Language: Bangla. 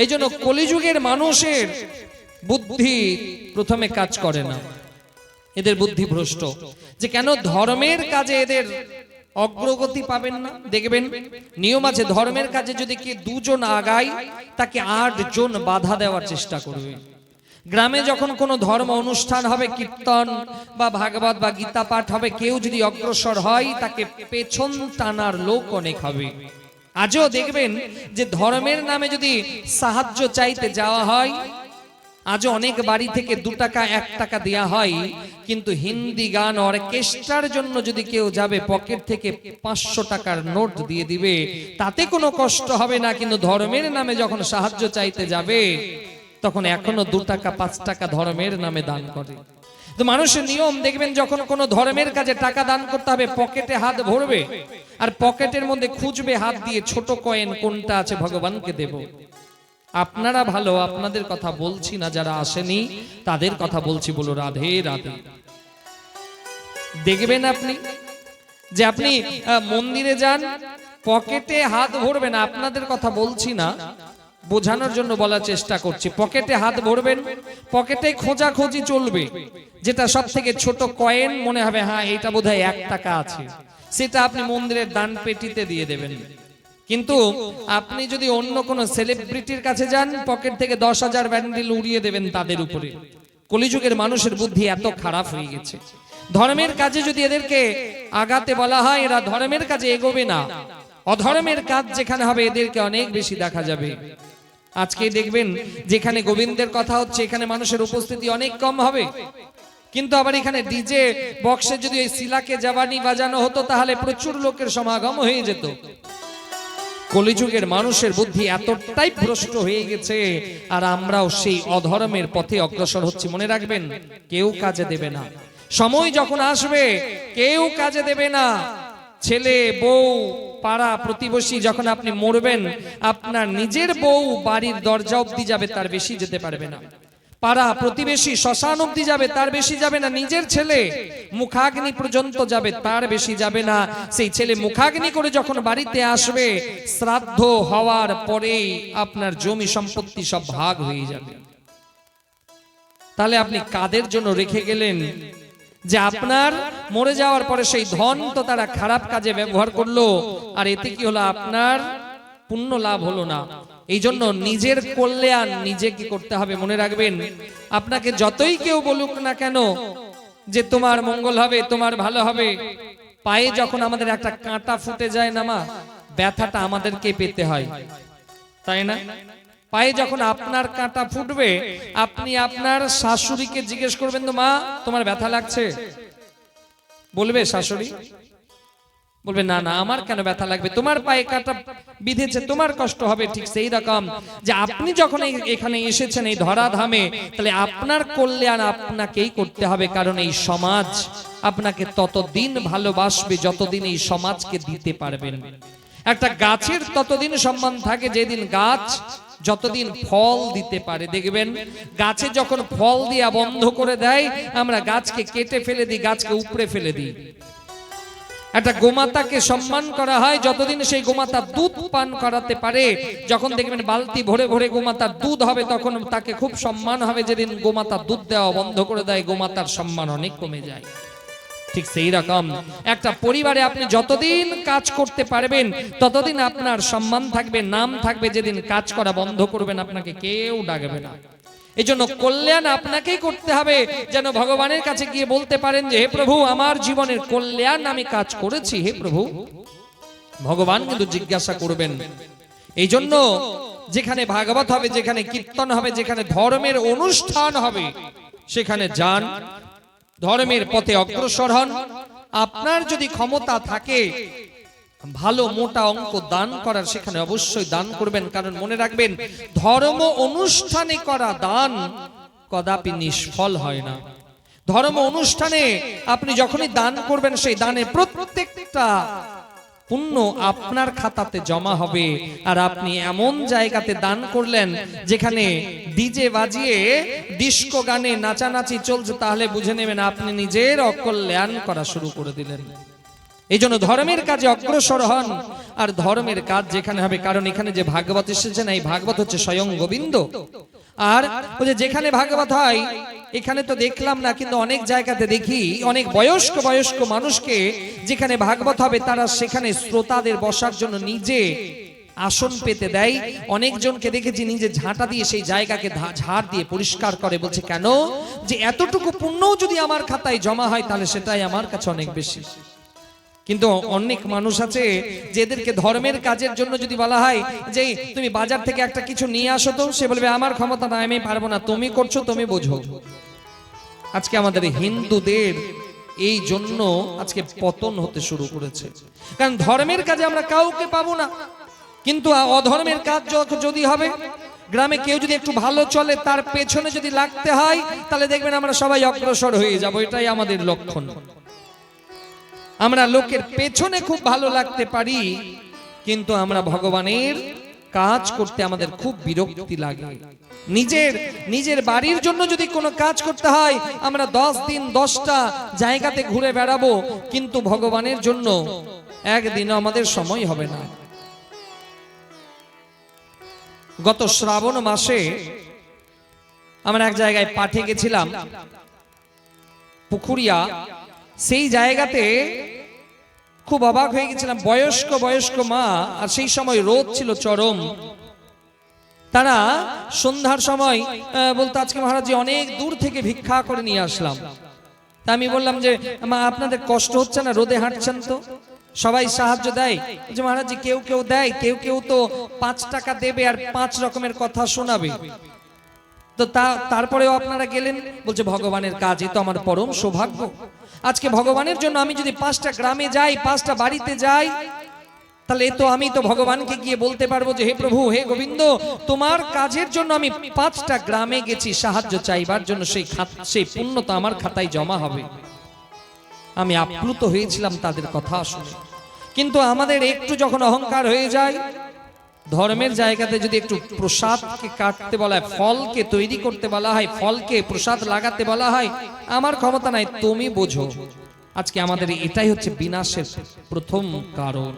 এই জন্য কলিযুগের মানুষের বুদ্ধি প্রথমে কাজ করে না। এদের বুদ্ধি ভ্রষ্ট। যে কেন ধর্মের কাজে এদের অগ্রগতি পাবেন না? দেখবেন, নিয়ম আছে, ধর্মের কাজে যদি কে দুজন আগায়, তাকে আট জন বাধা দেওয়ার চেষ্টা করবে। গ্রামে যখন কোনো ধর্ম অনুষ্ঠান হবে, কীর্তন বা ভাগবত বা গীতা পাঠ হবে, কেউ যদি অগ্রসর হয়, তাকে পেছন টানার লোক অনেক হবে। আজও দেখবেন যে ধর্মের নামে যদি সাহায্য চাইতে যাওয়া হয় আজও অনেক বাড়ি থেকে দু টাকা এক টাকা দেয়া হয় কিন্তু হিন্দি গান অর্কেস্ট্রার জন্য যদি কেউ যাবে পকেট থেকে পাঁচশো টাকার নোট দিয়ে দিবে তাতে কোনো কষ্ট হবে না কিন্তু ধর্মের নামে যখন সাহায্য চাইতে যাবে তখন এখনও দু টাকা পাঁচ টাকা ধর্মের নামে দান করে। তো মানুষের নিয়ম দেখবেন যখন কোনো ধর্মের কাজে টাকা দান করতে হবে, পকেটে হাত ভরবে, আর পকেটের মধ্যে খুঁজবে হাত দিয়ে ছোট কয়েন কোনটা আছে ভগবানকে দেব। আপনারা ভালো, আপনাদের কথা বলছি না, যারা আসেনি, তাদের কথা বলছি, বলো রাধে রাধে। দেখবেন আপনি যে আপনি মন্দিরে যান, পকেটে হাত ভরবেন আপনাদের কথা বলছি না বোঝানোর জন্য বলার চেষ্টা করছি। পকেটে হাত ভরবেন, পকেটে খোঁজাখোঁজি চলবে। যেটা সব থেকে ছোট কয়েন মনে হবে হ্যাঁ এইটা বোধহয় এক টাকা আছে। সেটা আপনি মন্দিরের দান পেটিতে দিয়ে দেবেন। কিন্তু আপনি যদি অন্য কোনো সেলিব্রিটির কাছে যান, পকেট থেকে দশ হাজার ব্যান্ডেল উড়িয়ে দেবেন তাদের উপরে। কলিযুগের মানুষের বুদ্ধি এত খারাপ হয়ে গেছে। ধর্মের কাজে যদি এদেরকে আগাতে বলা হয়, এরা ধর্মের কাজে এগোবে না। অধর্মের কাজ যেখানে হবে, এদেরকে অনেক বেশি দেখা যাবে। আজকে দেখবেন যেখানে গোবিন্দের কথা হচ্ছে এখানে মানুষের উপস্থিতি অনেক কম হবে। কিন্তু আবার এখানে ডিজে বক্সে যদি ওই শিলাকে জাবানি বাজানো হতো তাহলে প্রচুর লোকের সমাগম হয়ে যেত। কলিযুগের মানুষের বুদ্ধি এতটাই ভ্রষ্ট হয়ে গেছে আর আমরাও সেই অধর্মের পথে অগ্রসর হচ্ছি। মনে রাখবেন কেউ কাজে দেবে না। সময় যখন আসবে কেউ কাজে দেবে না। ছেলে বউ পাড়া প্রতিবেশী যখন আপনি মরবেন, আপনার নিজের বউ বাড়ির দরজা অব্দি যাবে, তার বেশি যেতে পারবে না। পাড়া প্রতিবেশী শ্মশান অব্দি যাবে, তার বেশি যাবে না। নিজের ছেলে মুখাগ্নি পর্যন্ত যাবে, তার বেশি যাবে না। সেই ছেলে মুখাগ্নি করে যখন বাড়িতে আসবে, শ্রাদ্ধ হওয়ার পরেই আপনার জমি সম্পত্তি সব ভাগ হয়ে যাবে। তাহলে আপনি কাদের জন্য রেখে গেলেন? যে আপনার মরে যাওয়ার পরে সেই ধন তো তারা খারাপ কাজে ব্যবহার করল। আর এতে কি হলো? আপনার পুণ্য লাভ হলো না। এই জন্য নিজের কল্যাণ নিজে কি করতে হবে মনে রাখবেন? আপনাকে যতই কেউ বলুক না কেন যে তোমার মঙ্গল হবে, তোমার ভালো হবে। পায়ে যখন আমাদের একটা কাঁটা ফুটে যায় না মা, ব্যথাটা আমাদেরকে পেতে হয়। তাই না? পায়ে যখন আপনার কাঁটা ফুটবে, আপনি আপনার শাশুড়িকে জিজ্ঞেস করবেন তো মা, তোমার ব্যথা লাগছে? বলবে, শাশুড়ি, বলবে, না না, আমার কেন ব্যথা লাগবে? তোমার পায়ে কাঁটা বিঁধেছে, তোমার কষ্ট হবে ঠিক সেই রকম যে আপনি যখন এখানে এসেছেন এই ধরাধামে, তাহলে আপনার কল্যাণ আপনাকেই করতে হবে, কারণ এই সমাজ আপনাকে ততদিন ভালোবাসবে যতদিন এই সমাজকে দিতে পারবেন একটা গাছের ততদিন সম্মান থাকে, যেদিন গাছ যতদিন ফল দিতে পারে, দেখবেন গাছে যখন ফল দিয়া বন্ধ করে দেয়, আমরা গাছকে কেটে ফেলে দিই, গাছকে উপড়ে ফেলে দিই। একটা গোমাতাকে সম্মান করা হয় যতদিন সেই গোমাতা দুধ পান করাতে পারে, যখন দেখবেন বালতি ভরে ভরে গোমাতার দুধ হবে, তখন তাকে খুব সম্মান হবে, যেদিন গোমাতা দুধ দেওয়া বন্ধ করে দেয়, গোমাতার সম্মান অনেক কমে যায়। ঠিক সেই রকম। একটা পরিবারে আপনি যতদিন কাজ করতে পারবেন, ততদিন আপনার সম্মান থাকবে, নাম থাকবে, যেদিন কাজ করা বন্ধ করবেন, আপনাকে কেউ ডাকবে না। এই জন্য কল্যাণ আপনাকেই করতে হবে, যেন ভগবানের কাছে গিয়ে বলতে পারেন যে, হে প্রভু, আমার জীবনের কল্যাণ আমি কাজ করেছি, হে প্রভু। ভগবান কিন্তু জিজ্ঞাসা করবেন। এই জন্য যেখানে ভাগবত হবে, যেখানে কীর্তন হবে, যেখানে ধর্মের অনুষ্ঠান হবে, সেখানে যান। ধর্মের পথে অগ্রসর হন। আপনার যদি ক্ষমতা থাকে ভালো মোটা অঙ্ক দান করার সেখানে অবশ্যই দান করবেন। কারণ মনে রাখবেন ধর্ম অনুষ্ঠানে করা দান কদাপি নিষ্ফল হয় না। ধর্ম অনুষ্ঠানে আপনি যখনই দান করবেন সেই দানে প্রত্যেকটা পুণ্য আপনার খাতাতে জমা হবে। আর আপনি এমন জায়গাতে দান করলেন, যেখানে ডিজে বাজিয়ে ডিস্কো গানে নাচানাচি চলছে, তাহলে বুঝে নেবেন আপনি নিজের অকল্যাণ করা শুরু করে দিলেন। এই জন্য ধর্মের কাজে অগ্রসর হন। আর ধর্মের কাজ যেখানে হবে, কারণ এখানে যে ভাগবত এসেছে না, এই ভাগবত হচ্ছে স্বয়ং গোবিন্দ। আর ওই যেখানে ভাগবত হয় এখানে তো দেখলাম না, কিন্তু অনেক জায়গাতে দেখি অনেক বয়স্ক বয়স্ক মানুষকে যেখানে ভাগবত হবে, তারা সেখানে শ্রোতাদের বসার জন্য নিজে আসন পেতে দেয়। অনেকজনকে দেখেছি নিজে ঝাঁটা দিয়ে সেই জায়গাকে ঝাড় দিয়ে পরিষ্কার করে। বলছে, কেন? যে এতটুকু পুণ্যও যদি আমার খাতায় জমা হয়, তাহলে সেটাই আমার কাছে অনেক বেশি। কিন্তু অনেক মানুষ আছে যে এদেরকে ধর্মের কাজের জন্য যদি বলা হয় যে তুমি বাজার থেকে একটা কিছু নিয়ে আসো তো, সে বলবে, আমার ক্ষমতা না আমি পারব না। তুমি করছ, তুমি বোঝো। আজকে আমাদের হিন্দুদের এই জন্য আজকে পতন হতে শুরু করেছে। কারণ ধর্মের কাজে আমরা কাউকে পাবো না। কিন্তু অধর্মের কাজ যদি হবে, গ্রামে কেউ যদি একটু ভালো চলে, তার পেছনে যদি লাগতে হয়, তাহলে দেখবেন আমরা সবাই অগ্রসর হয়ে যাব। এটাই আমাদের লক্ষণ। আমরা লোকের পেছনে খুব ভালো লাগতে পারি, কিন্তু আমরা ভগবানের কাজ করতে আমাদের খুব বিরক্তি লাগে। নিজের নিজের বাড়ির জন্য যদি কোনো কাজ করতে হয়, আমরা দশ দিন, দশটা জায়গাতে ঘুরে বেড়াবো, কিন্তু ভগবানের জন্য একদিনও আমাদের সময় হবে না। গত শ্রাবণ মাসে আমরা এক জায়গায় পাঠিয়ে গেছিলাম পুকুরিয়া সেই জায়গাতে খুব অবাক হয়ে গেছিলাম। বয়স্ক বয়স্ক মা, আর সেই সময় রোদ ছিল, চরম। তারা সন্ধ্যার সময় বলতো, আজকে মহারাজি অনেক দূর থেকে ভিক্ষা করে নিয়ে আসলাম। তা আমি বললাম যে, মা, আপনাদের কষ্ট হচ্ছে না? রোদে হাঁটছেন তো? সবাই সাহায্য দেয়। যে মহারাজি কেউ কেউ দেয়, কেউ কেউ তো পাঁচ টাকা দেবে আর পাঁচ রকমের কথা শোনাবে। তো তা, তারপরেও আপনারা গেলেন, বলছে, ভগবানের কাজ এ তো আমার পরম সৌভাগ্য। আজকে ভগবানের জন্য আমি যদি পাঁচটা গ্রামে যাই, পাঁচটা বাড়িতে যাই, তাহলে তো আমি তো ভগবানকে গিয়ে বলতে পারব যে, হে প্রভু, হে গোবিন্দ, তোমার কাজের জন্য আমি পাঁচটা গ্রামে গেছি, সাহায্য চাইবার জন্য সেই সেই পুণ্য তো আমার খাতায় জমা হবে। আমি আপ্লুত হয়েছিলাম তাদের কথা শুনে। কিন্তু আমাদের একটু যখন অহংকার হয়ে যায় ধর্মের জায়গাতে যদি একটু প্রসাদকে কাটতে বলা হয়, ফলকে তৈরি করতে বলা হয়, ফলকে প্রসাদ লাগাতে বলা হয়, আমার ক্ষমতা নাই, তুমি বোঝো। আজকে আমাদের এটাই হচ্ছে বিনাশের প্রথম কারণ।